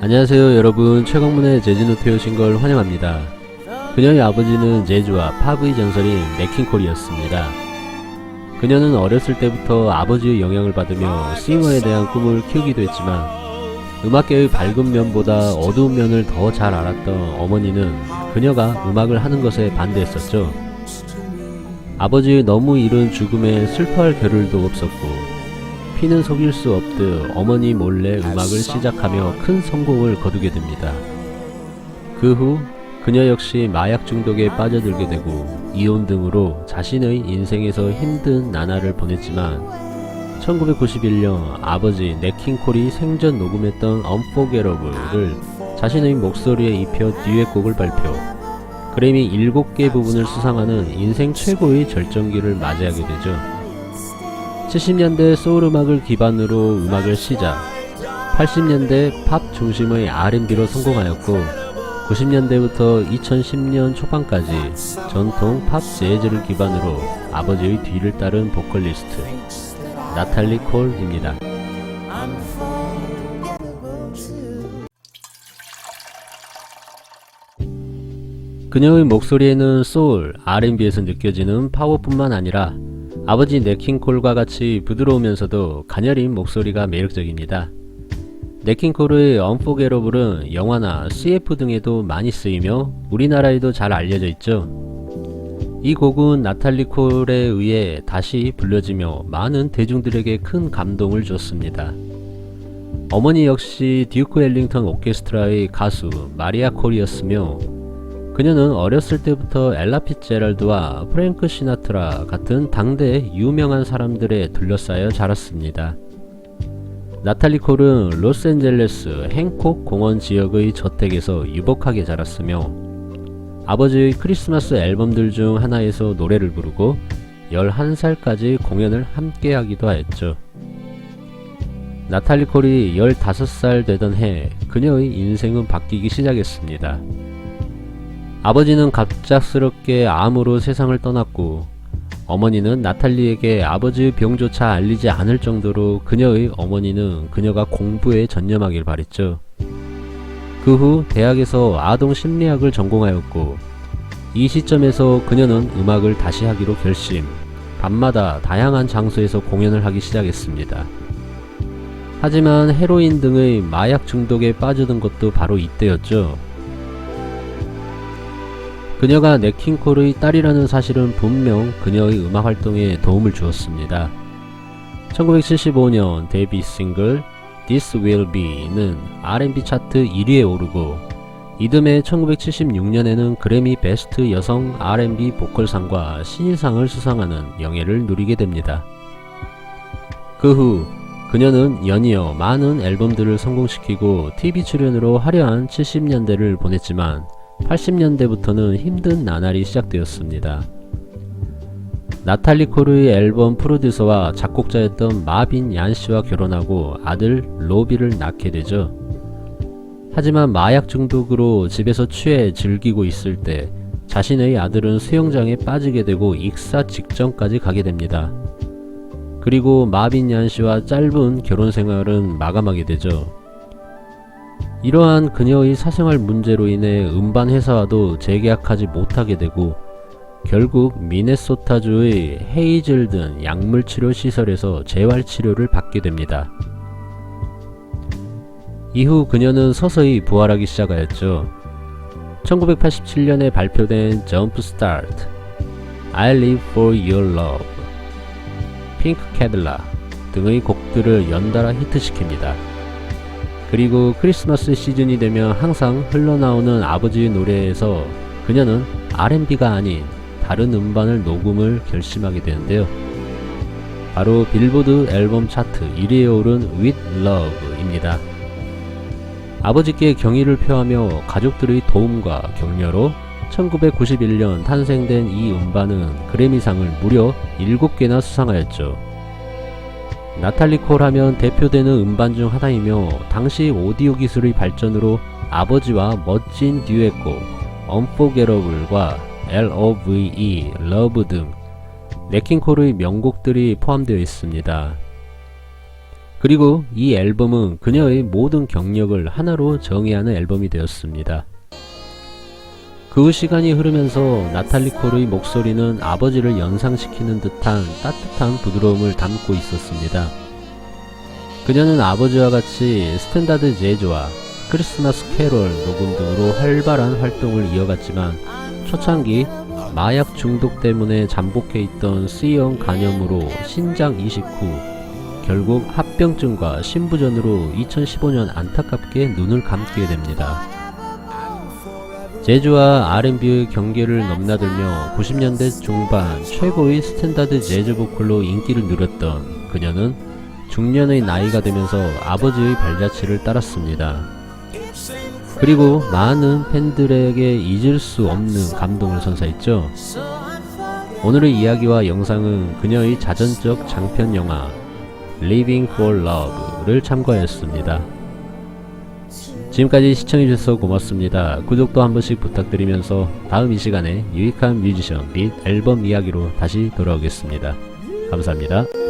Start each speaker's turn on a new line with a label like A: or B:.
A: 안녕하세요 여러분 최강문의 재즈노트에 오신 걸 환영합니다. 그녀의 아버지는 재즈와 팝의 전설인 네킹콜이었습니다. 그녀는 어렸을 때부터 아버지의 영향을 받으며 싱어에 대한 꿈을 키우기도 했지만 음악계의 밝은 면보다 어두운 면을 더 잘 알았던 어머니는 그녀가 음악을 하는 것에 반대했었죠. 아버지의 너무 이른 죽음에 슬퍼할 겨를도 없었고 피는 속일 수 없듯 어머니 몰래 음악을 시작하며 큰 성공을 거두게 됩니다. 그 후 그녀 역시 마약 중독에 빠져들게 되고 이혼 등으로 자신의 인생에서 힘든 나날을 보냈지만 1991년 아버지 네킹콜이 생전 녹음했던 Unforgettable를 자신의 목소리에 입혀 듀엣곡을 발표 그래미 7개 부분을 수상하는 인생 최고의 절정기를 맞이하게 되죠. 70년대 소울 음악을 기반으로 음악을 시작 80년대 팝 중심의 R&B로 성공하였고 90년대부터 2010년 초반까지 전통 팝 재즈를 기반으로 아버지의 뒤를 따른 보컬리스트 나탈리 콜입니다. 그녀의 목소리에는 소울, R&B에서 느껴지는 파워뿐만 아니라 아버지 네킹콜과 같이 부드러우면서도 가녀린 목소리가 매력적입니다. 네킹콜의 Unforgettable은 영화나 CF 등에도 많이 쓰이며 우리나라에도 잘 알려져 있죠. 이 곡은 나탈리 콜에 의해 다시 불려지며 많은 대중들에게 큰 감동을 줬습니다. 어머니 역시 듀크 엘링턴 오케스트라의 가수 마리아 콜이었으며 그녀는 어렸을 때부터 엘라 피제랄드와 프랭크 시나트라 같은 당대 유명한 사람들에 둘러싸여 자랐습니다. 나탈리 콜은 로스앤젤레스 행콕 공원 지역의 저택에서 유복하게 자랐으며 아버지의 크리스마스 앨범들 중 하나에서 노래를 부르고 11살까지 공연을 함께 하기도 하였죠. 나탈리 콜이 15살 되던 해 그녀의 인생은 바뀌기 시작했습니다. 아버지는 갑작스럽게 암으로 세상을 떠났고 어머니는 나탈리에게 아버지의 병조차 알리지 않을 정도로 그녀의 어머니는 그녀가 공부에 전념하길 바랬죠. 그 후 대학에서 아동 심리학을 전공하였고 이 시점에서 그녀는 음악을 다시 하기로 결심, 밤마다 다양한 장소에서 공연을 하기 시작했습니다. 하지만 헤로인 등의 마약 중독에 빠져든 것도 바로 이때였죠. 그녀가 네킹콜의 딸이라는 사실은 분명 그녀의 음악 활동에 도움을 주었습니다. 1975년 데뷔 싱글 This Will Be는 R&B 차트 1위에 오르고 이듬해 1976년에는 그래미 베스트 여성 R&B 보컬상과 신인상을 수상하는 영예를 누리게 됩니다. 그 후 그녀는 연이어 많은 앨범들을 성공시키고 TV 출연으로 화려한 70년대를 보냈지만 80년대부터는 힘든 나날이 시작되었습니다. 나탈리 코르의 앨범 프로듀서와 작곡자였던 마빈 얀 씨와 결혼하고 아들 로비를 낳게 되죠. 하지만 마약 중독으로 집에서 취해 즐기고 있을 때 자신의 아들은 수영장에 빠지게 되고 익사 직전까지 가게 됩니다. 그리고 마빈 얀 씨와 짧은 결혼 생활은 마감하게 되죠. 이러한 그녀의 사생활 문제로 인해 음반 회사와도 재계약하지 못하게 되고 결국 미네소타주의 헤이즐 든 약물치료 시설에서 재활치료를 받게 됩니다. 이후 그녀는 서서히 부활하기 시작하였죠. 1987년에 발표된 Jump Start, I Live For Your Love, 핑크 캐딜라 등의 곡들을 연달아 히트시킵니다. 그리고 크리스마스 시즌이 되면 항상 흘러나오는 아버지의 노래에서 그녀는 R&B가 아닌 다른 음반을 녹음을 결심하게 되는데요. 바로 빌보드 앨범 차트 1위에 오른 With Love입니다. 아버지께 경의를 표하며 가족들의 도움과 격려로 1991년 탄생된 이 음반은 그래미상을 무려 7개나 수상하였죠. 나탈리 콜 하면 대표되는 음반 중 하나이며 당시 오디오 기술의 발전으로 아버지와 멋진 듀엣곡 Unforgettable과 L.O.V.E. Love 등 네킹콜의 명곡들이 포함되어 있습니다. 그리고 이 앨범은 그녀의 모든 경력을 하나로 정의하는 앨범이 되었습니다. 그후 시간이 흐르면서 나탈리 콜의 목소리는 아버지를 연상시키는 듯한 따뜻한 부드러움을 담고 있었습니다. 그녀는 아버지와 같이 스탠다드 재즈와 크리스마스 캐롤 녹음 등으로 활발한 활동을 이어갔지만 초창기 마약 중독 때문에 잠복해 있던 C형 간염으로 신장 이식 후 결국 합병증과 신부전으로 2015년 안타깝게 눈을 감게 됩니다. 재즈와 R&B의 경계를 넘나들며 90년대 중반 최고의 스탠다드 재즈 보컬로 인기를 누렸던 그녀는 중년의 나이가 되면서 아버지의 발자취를 따랐습니다. 그리고 많은 팬들에게 잊을 수 없는 감동을 선사했죠. 오늘의 이야기와 영상은 그녀의 자전적 장편 영화 Living for Love를 참고하였습니다. 지금까지 시청해주셔서 고맙습니다. 구독도 한 번씩 부탁드리면서 다음 이 시간에 유익한 뮤지션 및 앨범 이야기로 다시 돌아오겠습니다. 감사합니다.